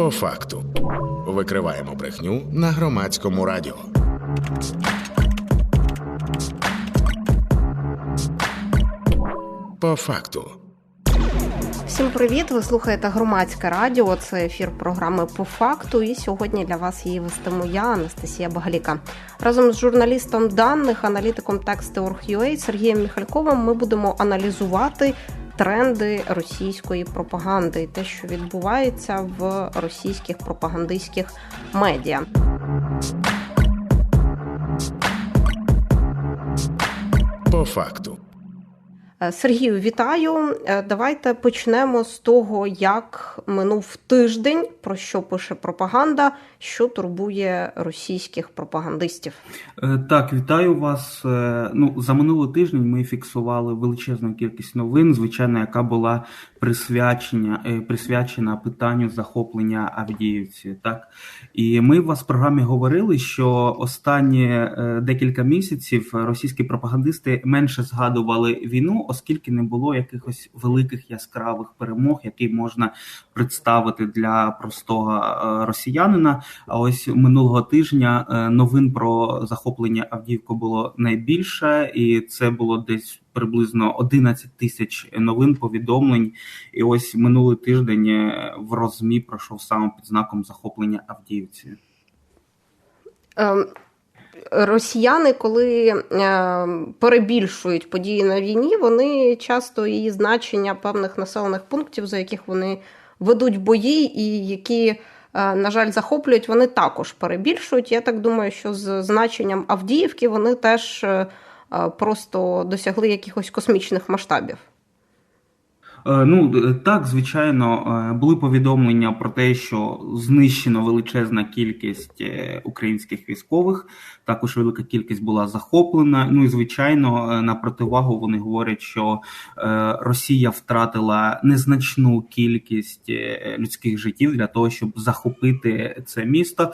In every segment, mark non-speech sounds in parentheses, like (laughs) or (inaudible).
По факту викриваємо брехню на громадському радіо. По факту. Всім привіт! Ви слухаєте громадське радіо. Це ефір програми по факту. І сьогодні для вас її вестиму я, Анастасія Багаліка. Разом з журналістом даних, аналітиком Text.org.ua Сергієм Міхальковим ми будемо аналізувати тренди російської пропаганди і те, що відбувається в російських пропагандистських медіа. По факту. Е, Сергію, вітаю. Е, Давайте почнемо з того, як минув тиждень, про що пише пропаганда, що турбує російських пропагандистів. Е, Так, вітаю вас. Ну, за минулий тиждень ми фіксували величезну кількість новин, звичайно, яка була присвячена, е, присвячена питанню захоплення Авдіївці. Так, і ми у вас в програмі говорили, що останні е, декілька місяців російські пропагандисти менше згадували війну, оскільки не було якихось великих яскравих перемог, які можна представити для простого е, росіянина. А ось минулого тижня новин про захоплення Авдіївки було найбільше, і це було десь приблизно 11 тисяч новин повідомлень. І ось минулий тиждень е, в розмі пройшов саме під знаком захоплення Авдіївці. Ем, Росіяни, коли е, перебільшують події на війні, вони часто і значення певних населених пунктів, за яких вони ведуть бої, і які, е, на жаль, захоплюють, вони також перебільшують. Я так думаю, що з значенням Авдіївки вони теж просто досягли якихось космічних масштабів. Е, Ну так, звичайно, е, були повідомлення про те, що знищено величезна кількість е, українських військових. Також велика кількість була захоплена. Ну і звичайно, на противагу вони говорять, що Росія втратила незначну кількість людських життів для того, щоб захопити це місто.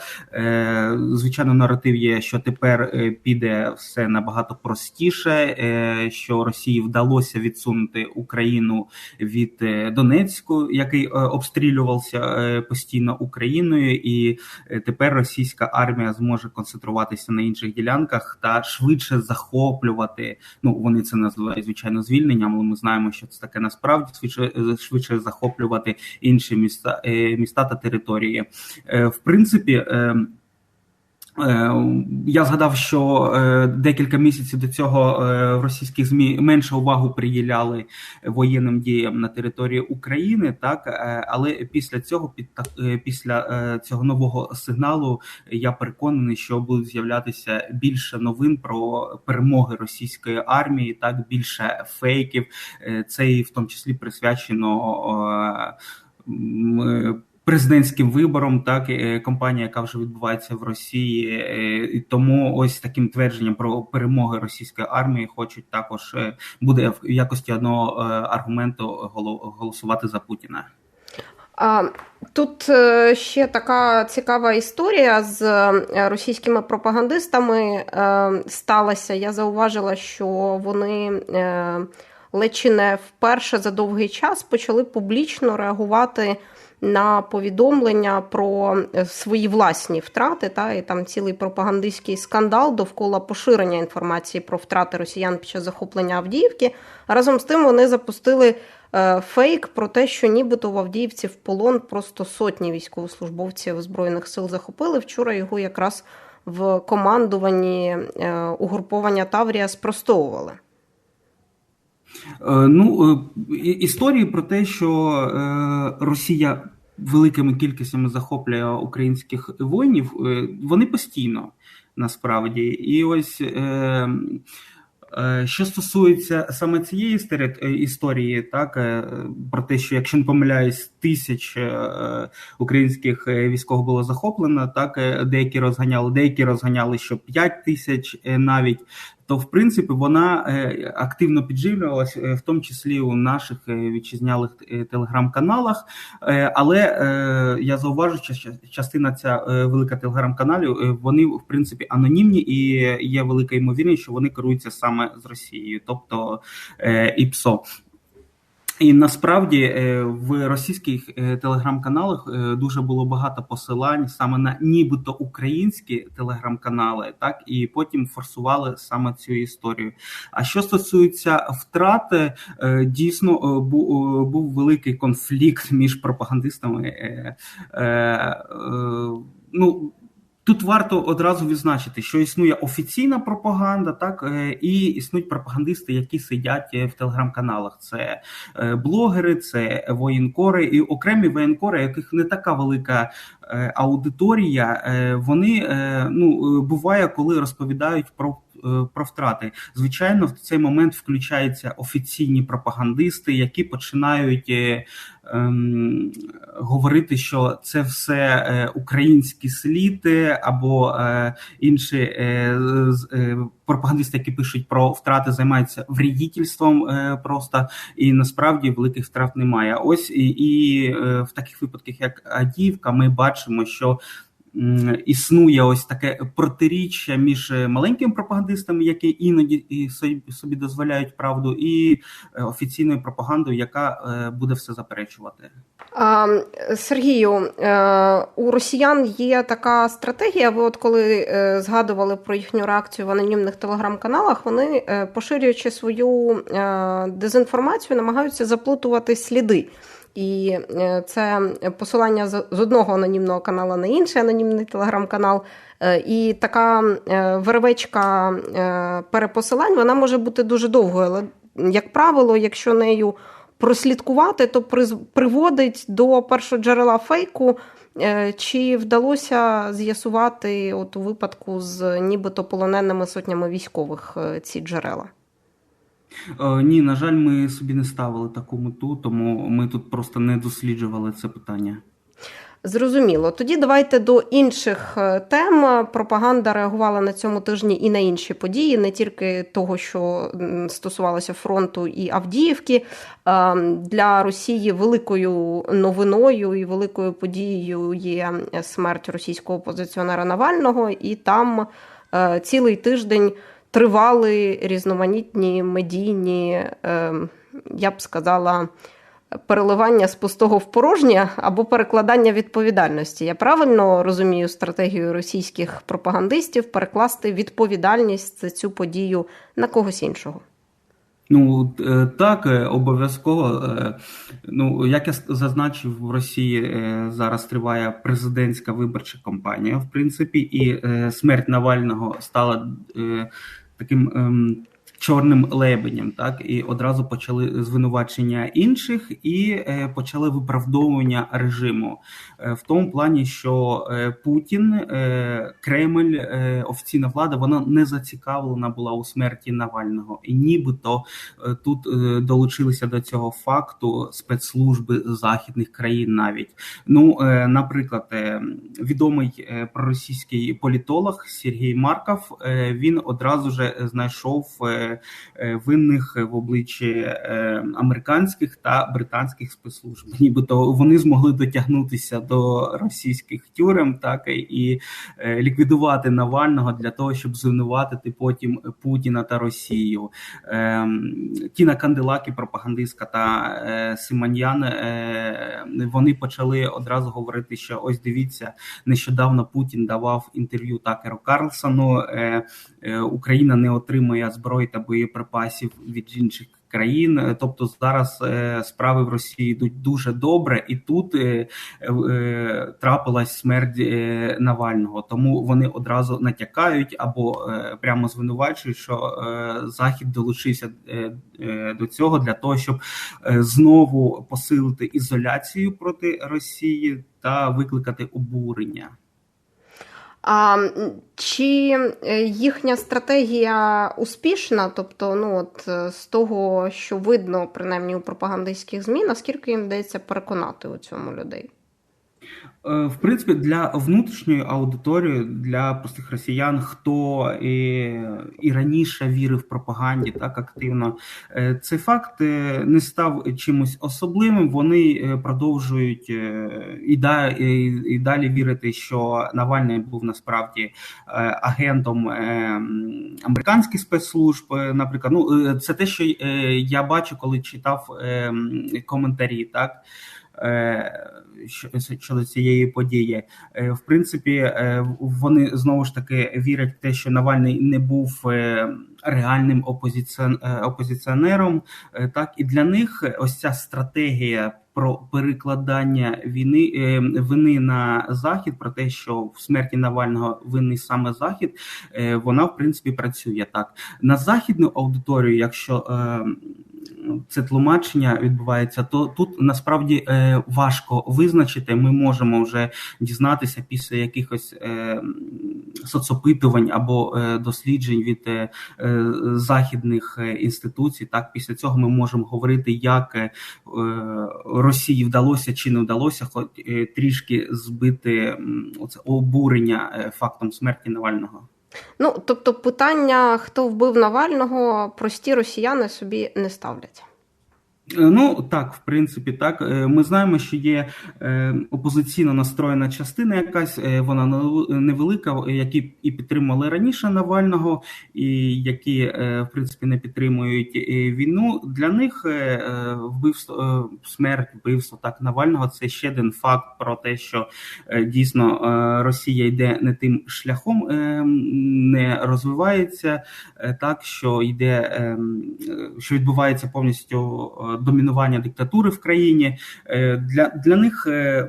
Звичайно, наратив є, що тепер піде все набагато простіше, що Росії вдалося відсунути Україну від е, Донецьку, який е, обстрілювався е, постійно Україною, і тепер російська армія зможе концентруватися на інших ділянках та швидше захоплювати. Ну вони це називають звичайно звільненням, але ми знаємо, що це таке насправді швидше швидше захоплювати інші міста, міста та території. В принципі. Е, Е, Я згадав, що е, декілька місяців до цього е, в російських змі менше увагу приділяли воєнним діям на території України, так е, але після цього, під е, після е, цього нового сигналу, я переконаний, що будуть з'являтися більше новин про перемоги російської армії, так більше фейків. Е, Це і в тому числі присвячено. Президентським вибором, так е, кампанія, яка вже відбувається в Росії, е, і тому ось таким твердженням про перемоги російської армії хочуть також е, буде в якості одного аргументу голо- голосувати за Путіна. А, Тут ще така цікава історія з російськими пропагандистами сталася. Я зауважила, що вони чи не вперше за довгий час почали публічно реагувати на повідомлення про е, свої власні втрати. Та, і там цілий пропагандистський скандал довкола поширення інформації про втрати росіян під час захоплення Авдіївки. Разом з тим вони запустили е, фейк про те, що нібито в Авдіївці в полон просто сотні військовослужбовців збройних сил захопили. Вчора його якраз в командуванні е, угруповання Таврія спростовували. Е, Ну, е, історії про те, що е, Росія великими кількостями захоплює українських воїнів, вони постійно насправді. І ось. Що стосується саме цієї історії, так про те, що якщо не помиляюсь, тисяч українських військових було захоплено, так деякі розганяли, деякі розганяли, що 5 тисяч навіть. То в принципі вона е, активно підживлювалась, е, в тому числі у наших е, вітчизнялих телеграм-каналах. Але я зауважу, що частина ця велика телеграм-каналів вони в принципі анонімні і є велика ймовірність, що вони керуються саме з Росією, тобто ІПСО. І насправді е, в російських е, телеграм-каналах е, дуже було багато посилань саме на нібито українські телеграм-канали, так і потім форсували саме цю історію. А що стосується втрати, дійсно був великий конфлікт між пропагандистами. Ну Тут варто одразу відзначити, що існує офіційна пропаганда, так е, і існують пропагандисти, які сидять е, в телеграм-каналах. Це е, блогери, це воєнкори і окремі воєнкори, яких не така велика аудиторія. Вони ну буває, коли розповідають про. Про втрати, звичайно, в цей момент включаються офіційні пропагандисти, які починають ем, говорити, що це все е, українські сліди або е, інші е, е, пропагандисти, які пишуть про втрати, займаються вредітельством е, просто і насправді великих втрат немає. Ось і, і е, в таких випадках, як Адіївка, ми бачимо, що існує ось таке протиріччя між е, маленькими пропагандистами, які іноді собі дозволяють правду, і е, офіційною пропагандою, яка е, буде все заперечувати. Сергію, у росіян є така стратегія. Ви, от коли згадували про їхню реакцію в анонімних телеграм-каналах, вони поширюючи свою дезінформацію, намагаються заплутувати сліди. І е, це посилання з одного анонімного каналу на інший анонімний телеграм-канал. Е, і така е, вервечка перепосилань вона може бути дуже довгою. Але, як правило, якщо нею прослідкувати, то приводить до першого джерела фейку. Чи вдалося з'ясувати от у випадку з нібито полоненими сотнями військових ці джерела? Е, ні, на жаль, ми собі не ставили таку мету, тому ми тут просто не досліджували це питання. Зрозуміло. Тоді давайте до інших е, тем. Пропаганда реагувала на цьому тижні і на інші події, не тільки того, що стосувалося фронту і Авдіївки. Для Росії великою новиною і великою подією є смерть російського опозиціонера Навального, і там е, цілий тиждень тривали різноманітні медійні, ем, я б сказала, переливання з пустого в порожнє або перекладання відповідальності. Я правильно розумію стратегію російських пропагандистів перекласти відповідальність за цю подію на когось іншого. Ну е, так, е, обов'язково. Е, ну як я зазначив, в Росії зараз триває президентська виборча кампанія, в принципі, і смерть Навального стала таким ем, чорним лебенем, так і одразу почали звинувачення інших і е, почали виправдовування режиму е, в тому плані, що е, Путін, Кремль, офіційна влада, вона не зацікавлена була у смерті Навального, і нібито тут долучилися до цього факту спецслужби західних країн. Навіть ну, наприклад, відомий проросійський політолог Сергій Марков він одразу же знайшов. Е, винних в обличчі е, американських та британських спецслужб. (laughs) Нібито вони змогли дотягнутися до російських тюрем, так і е, ліквідувати Навального для того, щоб звинуватити потім Путіна та Росію. Тіна Канделакі, пропагандистка та Симоньян, вони почали одразу говорити, що ось дивіться, нещодавно Путін давав інтерв'ю Такеру Карлсону. Україна не отримує зброї та боєприпасів від інших країн. Е, тобто зараз е, справи в Росії йдуть дуже добре, і тут е, трапилась смерть Навального. Тому вони одразу натякають або прямо звинувачують, що Захід долучився до цього для того, щоб знову посилити ізоляцію проти Росії та викликати обурення. А чи е, їхня стратегія успішна? Тобто, ну от е, з того, що видно, принаймні у пропагандистських змі, наскільки їм вдається переконати у цьому людей? Е, В принципі, для внутрішньої аудиторії, для простих росіян, хто і, і раніше вірив пропаганді так активно, е, цей факт е, не став чимось особливим. Вони продовжують і, і, далі вірити, що Навальний був насправді агентом американських спецслужб. Наприклад, ну це те, що я бачу, коли читав коментарі, так. Е, що- щодо цієї події. Е, В принципі, е, вони знову ж таки вірять в те, що Навальний не був реальним опозиціонером. Так і для них ось ця стратегія про перекладання війни вини на захід, про те, що в смерті Навального винний саме захід, вона в принципі працює так. На західну аудиторію, якщо це тлумачення відбувається, то тут насправді е, важко визначити. Ми можемо вже дізнатися після якихось е, соцопитувань або е, досліджень від західних інституцій. Так, після цього ми можемо говорити, як Росії вдалося чи не вдалося, хоч трішки збити оце обурення фактом смерті Навального. Ну, тобто, питання, хто вбив Навального, прості росіяни собі не ставлять. Е, Ну так, в принципі, так. Е, Ми знаємо, що є е, опозиційно настроєна частина, якась вона невелика, які і підтримували раніше Навального, і які в принципі не підтримують війну. Для них вбивство, смерть, вбивство так Навального це ще один факт про те, що дійсно Росія йде не тим шляхом, не розвивається так, що йде, ем, що відбувається повністю домінування диктатури в країні. Е, Для, для них е,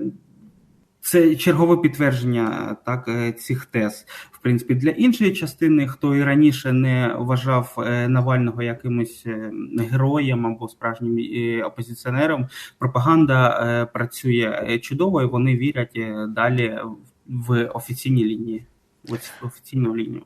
це чергове підтвердження так е, цих тез. В принципі, для іншої частини, хто і раніше не вважав Навального якимось героєм або справжнім опозиціонером, пропаганда працює чудово, і вони вірять далі в офіційні лінії. В офіційну лінію.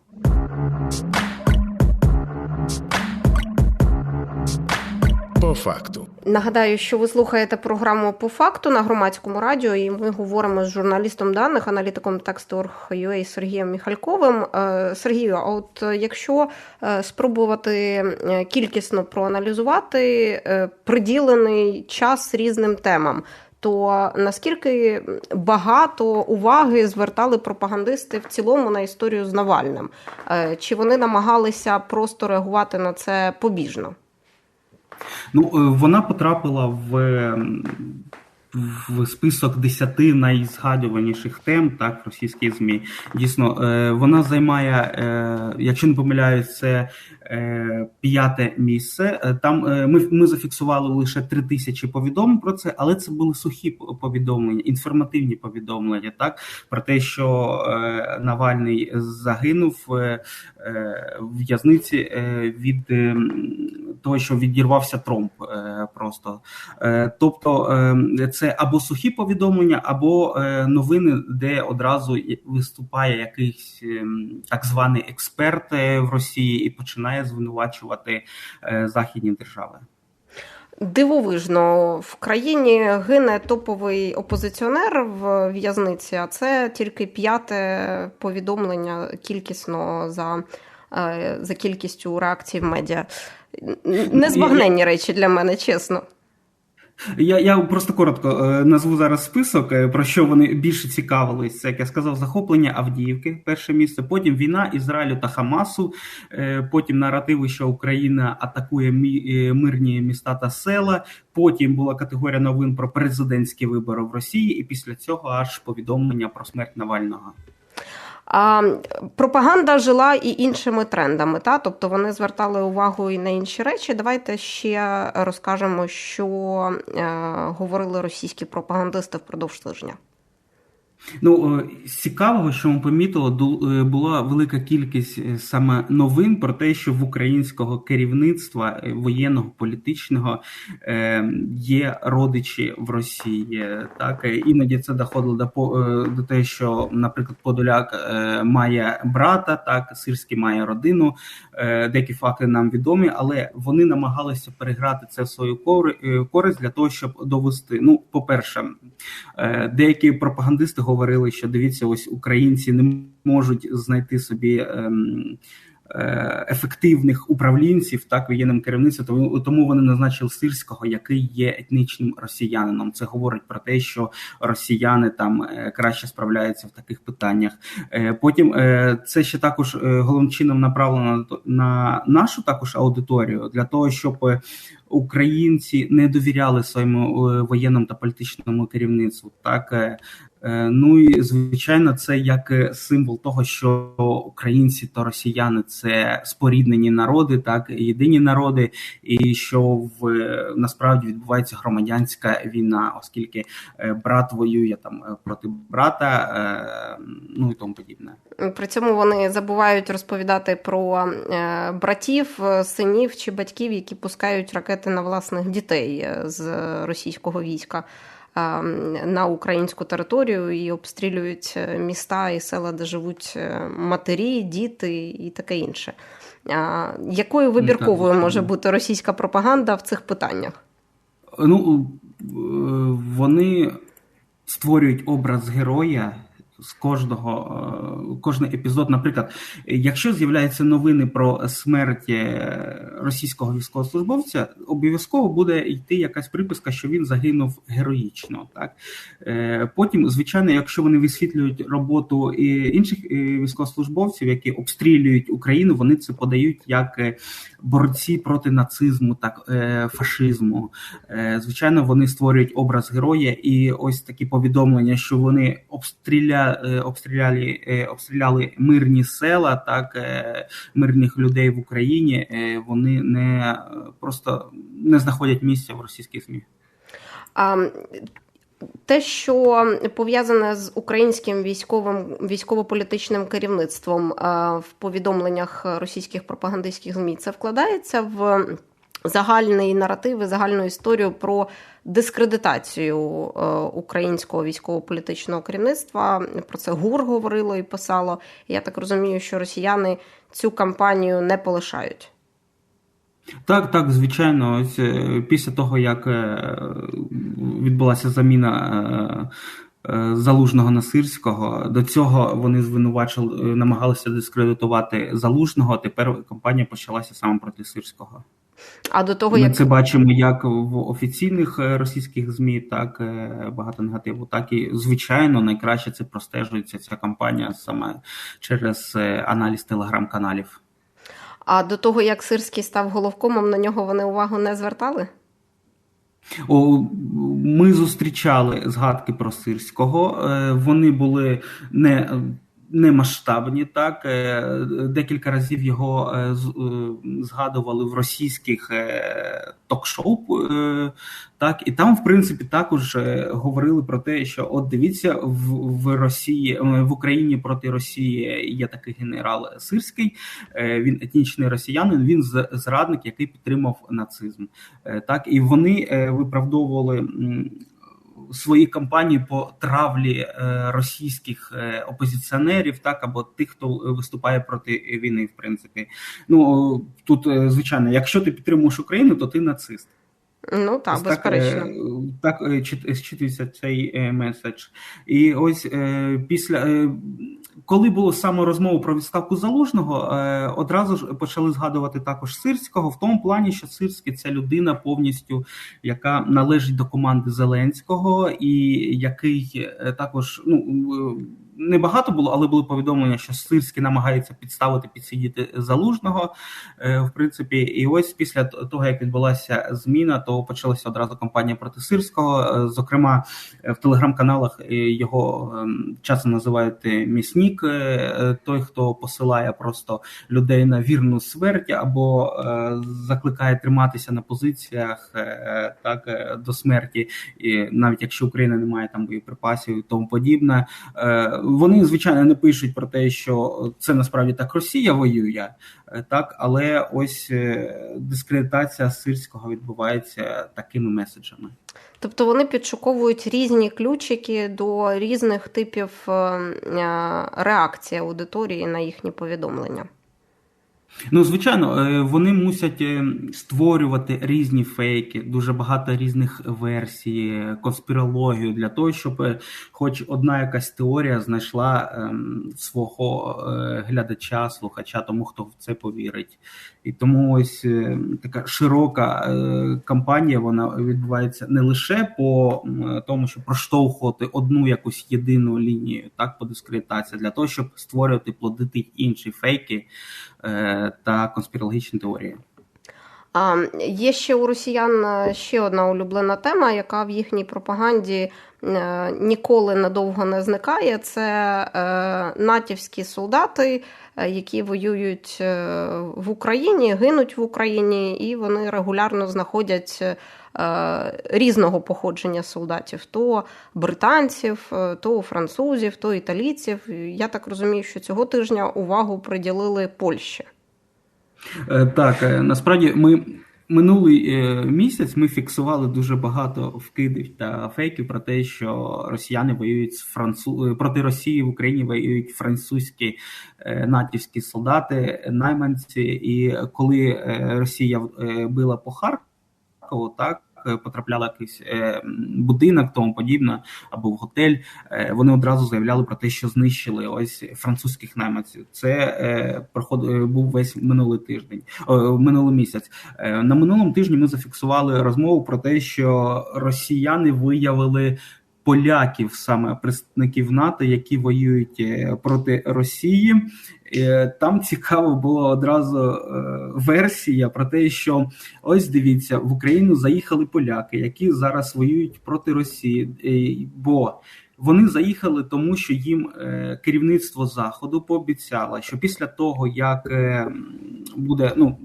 По факту. Нагадаю, що ви слухаєте програму по факту на громадському радіо, і ми говоримо з журналістом даних, аналітиком Text.org.ua Сергієм Міхальковим. Е, Сергію, а от е, якщо е, спробувати кількісно проаналізувати приділений час різним темам. То наскільки багато уваги звертали пропагандисти в цілому на історію з Навальним? Чи вони намагалися просто реагувати на це побіжно? Ну, е, вона потрапила в, в список 10 найзгадуваніших тем так, в російській ЗМІ. Дійсно, е, вона займає, е, якщо не помиляюсь, це п'яте місце. Там ми, ми зафіксували лише 3 тисячі повідомлень про це, але це були сухі повідомлення, інформативні повідомлення, так, про те, що Навальний загинув в в'язниці від того, що відірвався тромб е, просто. Е, Тобто е, це або сухі повідомлення, або новини, де одразу виступає якийсь е, так званий експерт в Росії і починає звинувачувати західні держави. Дивовижно, в країні гине топовий опозиціонер в в'язниці, а це тільки п'яте повідомлення кількісно за, за кількістю реакцій в медіа. Незбагненні речі для мене, чесно. Я, я просто коротко е, назву зараз список, е, про що вони більше цікавились. Як я сказав, захоплення Авдіївки, перше місце. Потім війна Ізраїлю та Хамасу. е, Потім наративи, що Україна атакує мі- мирні міста та села. Потім була категорія новин про президентські вибори в Росії, і після цього аж повідомлення про смерть Навального. А пропаганда жила і іншими трендами, та тобто вони звертали увагу і на інші речі. Давайте ще розкажемо, що е, говорили російські пропагандисти впродовж тижня. Ну, е, цікавого, що ми помітили, е, була велика кількість е, саме новин про те, що в українського керівництва воєнного політичного є родичі в Росії. Так іноді це доходило до по- до те, що, наприклад, Подоляк має брата, так Сирський має родину. Деякі факти нам відомі, але вони намагалися переграти це в свою користь для того, щоб довести. Ну, по-перше, Е, Деякі пропагандисти говорили, що дивіться, ось українці не можуть знайти собі ем, е, ефективних управлінців так воєнним керівництвом, тому- вони назначили сирського, який є етнічним росіянином. Це говорить про те, що росіяни там е, краще справляються в таких питаннях. Е, Потім це ще також головним чином направлено на нашу також аудиторію для того, щоб українці не довіряли своєму воєнному та політичному керівництву. Так ну і звичайно, це як е, символ того, що українці та росіяни це споріднені народи, так єдині народи, і що в е, насправді відбувається громадянська війна, оскільки е, брат воює там е, проти брата, е, ну і тому подібне. При цьому вони забувають розповідати про е, братів, е, синів чи батьків, які пускають ракети на власних дітей е, з російського війська е, на українську територію і обстрілюють е, міста і села, де живуть е, матері, діти і таке інше. Якою вибірковою може бути російська пропаганда в цих питаннях? Ну е, вони створюють образ героя з кожного е, кожний епізод. Наприклад, якщо з'являються новини про смерть е, російського військовослужбовця, обов'язково буде йти якась приписка, що він загинув героїчно. Так Е, потім, звичайно, якщо вони висвітлюють роботу і інших військовослужбовців, які обстрілюють Україну, вони це подають як борці проти нацизму, так фашизму. Звичайно, вони створюють образ героя, і ось такі повідомлення, що вони обстріля, е, обстріляли, е, обстріляли мирні села, так е, мирних людей в Україні. е, Вони не е, просто не знаходять місця в російській ЗМІ. А, те, що пов'язане з українським військовим військово-політичним керівництвом в повідомленнях російських пропагандистських змі, це вкладається в загальний наратив і загальну історію про дискредитацію е, українського військово-політичного керівництва. Про це ГУР говорило і писало. Я так розумію, що росіяни цю кампанію не полишають. Так, так, звичайно, е, після того, як е, відбулася заміна залужного на сирського, до цього вони звинувачили, намагалися дискредитувати залужного. Тепер кампанія почалася саме проти сирського. А до того Ми як це бачимо як в офіційних е, російських змі, так е, багато негативу, так і звичайно найкраще це простежується ця кампанія саме через е, аналіз телеграм-каналів. а до того як Сирський став головкомом, на нього вони увагу не звертали? О, Ми зустрічали згадки про сирського. Вони були не, не масштабні. Так е, декілька разів його е, е, згадували в російських ток-шоу. Так, і там, в принципі, також говорили про те, що от дивіться, в, в Росії в Україні проти Росії є такий генерал Сирський. Він етнічний росіянин. Він зрадник, який підтримав нацизм. Так, і вони виправдовували свої кампанії по травлі е, російських е, опозиціонерів, так або тих, хто виступає проти війни, в принципі. Ну тут, е, звичайно, якщо ти підтримуєш Україну, то ти нацист. Ну так, Ось безперечно. Так, е, так е, зчитується цей е, меседж. І ось е, після е, коли було саме розмова про відставку залужного, е, одразу ж почали згадувати також Сирського в тому плані, що Сирський це людина повністю, яка належить до команди Зеленського, і який е, також ну. Е, небагато було, але були повідомлення, що Сирський намагається підставити підсидіти залужного. В принципі, і ось після того, як відбулася зміна, то почалася одразу кампанія проти Сирського. Зокрема, в телеграм-каналах його ем, часом називають міснік, той, хто посилає просто людей на вірну смерть або закликає триматися на позиціях так до смерті, і навіть якщо Україна не має там боєприпасів і тому подібне. Вони звичайно не пишуть про те, що це насправді так Росія воює, е, так але ось е, дискредитація сирського відбувається такими меседжами. Тобто вони підшуковують різні ключики до різних типів е, реакції аудиторії на їхні повідомлення. Ну, звичайно, е, вони мусять е, створювати різні фейки, дуже багато різних версій, конспірологію для того, щоб е, хоч одна якась теорія знайшла ем, свого глядача, слухача, тому хто в це повірить. І тому ось така широка кампанія вона відбувається не лише по тому, щоб проштовхувати одну якусь єдину лінію, так по дискредитації, для того, щоб створювати плодити інші фейки та конспірологічні теорії. А є ще у росіян е, ще одна улюблена тема, яка в їхній пропаганді е, ніколи надовго не зникає. Це е, натівські солдати, які воюють в Україні, гинуть в Україні, і вони регулярно знаходять. Різного походження солдатів: то британців, то французів, то італійців. Я так розумію, що цього тижня увагу приділили Польщі. Е, так, е, насправді ми. Минулий е, місяць ми фіксували дуже багато вкидів та фейків про те, що росіяни воюють з француз проти Росії в Україні воюють французькі натівські солдати, найманці. І коли Росія била по Харкову, так Е, потрапляла якийсь е, будинок, тому подібне, або в готель. Е, вони одразу заявляли про те, що знищили ось французьких найманців. Це проход був весь минулий тиждень, минулий місяць. На минулому тижні ми зафіксували розмову про те, що росіяни виявили. Поляків, саме представників НАТО, які воюють проти Росії, там цікаво було одразу е, версія про те, що ось дивіться, в Україну заїхали поляки, які зараз воюють проти Росії. Е, бо вони заїхали, тому що їм е, керівництво заходу пообіцяло, що після того як буде ну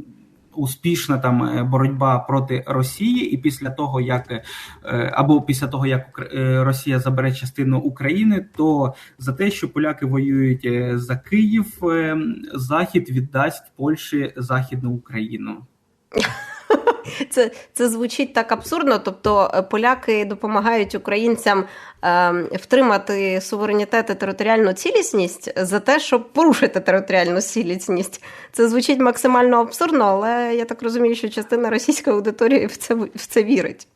успішна там е, боротьба проти Росії, і після того, як е, або після того, як е, Росія забере частину України, то за те, що поляки воюють за Київ, Захід віддасть Польщі Західну Україну. (laughs) (laughs) Це це звучить так абсурдно. Тобто е, поляки допомагають українцям е, втримати суверенітет і територіальну цілісність за те, щоб порушити територіальну цілісність. Це звучить максимально абсурдно, але я так розумію, що частина російської аудиторії в це в це вірить.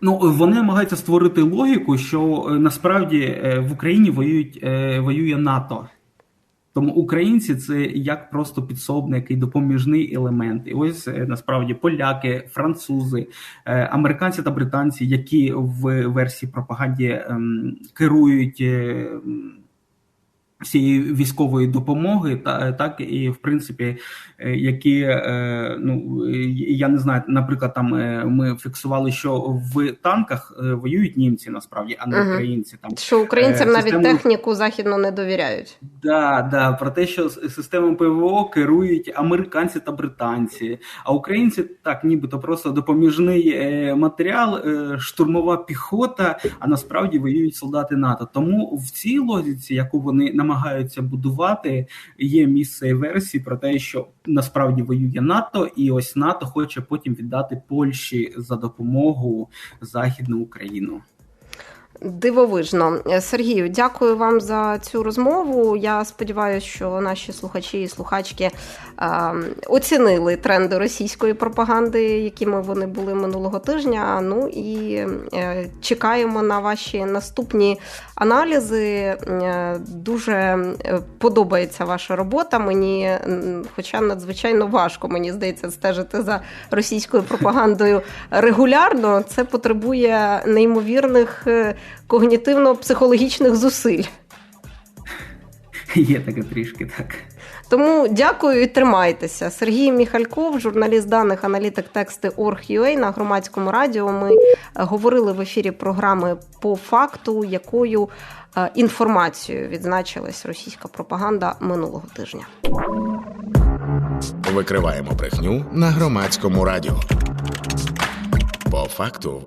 Ну вони намагаються створити логіку, що е, насправді е, в Україні воюють воює НАТО. Тому українці це як просто підсобник і допоміжний елемент. І ось е, насправді поляки, французи, е, американці та британці, які в версії пропаганді ем, керують е, всієї військової допомоги, та так і в принципі, які е, ну я не знаю, наприклад, там е, ми фіксували, що в танках воюють німці насправді, а не українці. Там що українцям Систему... навіть техніку західно не довіряють. Да, да, про те, що системою ПВО керують американці та британці, а українці так, нібито просто допоміжний матеріал, штурмова піхота, а насправді воюють солдати НАТО. Тому в цій логіці, яку вони намагаються будувати. Є місце версії про те, що насправді воює НАТО, і ось НАТО хоче потім віддати Польщі за допомогу Західну Україну. Дивовижно, Сергію, дякую вам за цю розмову. Я сподіваюся, що наші слухачі і слухачки оцінили тренди російської пропаганди, якими вони були минулого тижня. Ну і е, чекаємо на ваші наступні аналізи. Е, дуже е, подобається ваша робота. Мені, хоча надзвичайно важко, мені здається, стежити за російською пропагандою регулярно. Це потребує неймовірних. Когнітивно-психологічних зусиль. Є таке трішки так. Тому дякую і тримайтеся. Сергій Міхальков, журналіст даних, аналітик тексти Орг.ua на громадському радіо. Ми е, говорили в ефірі програми по факту, якою е, інформацією відзначилась російська пропаганда минулого тижня. Викриваємо брехню на громадському радіо. По факту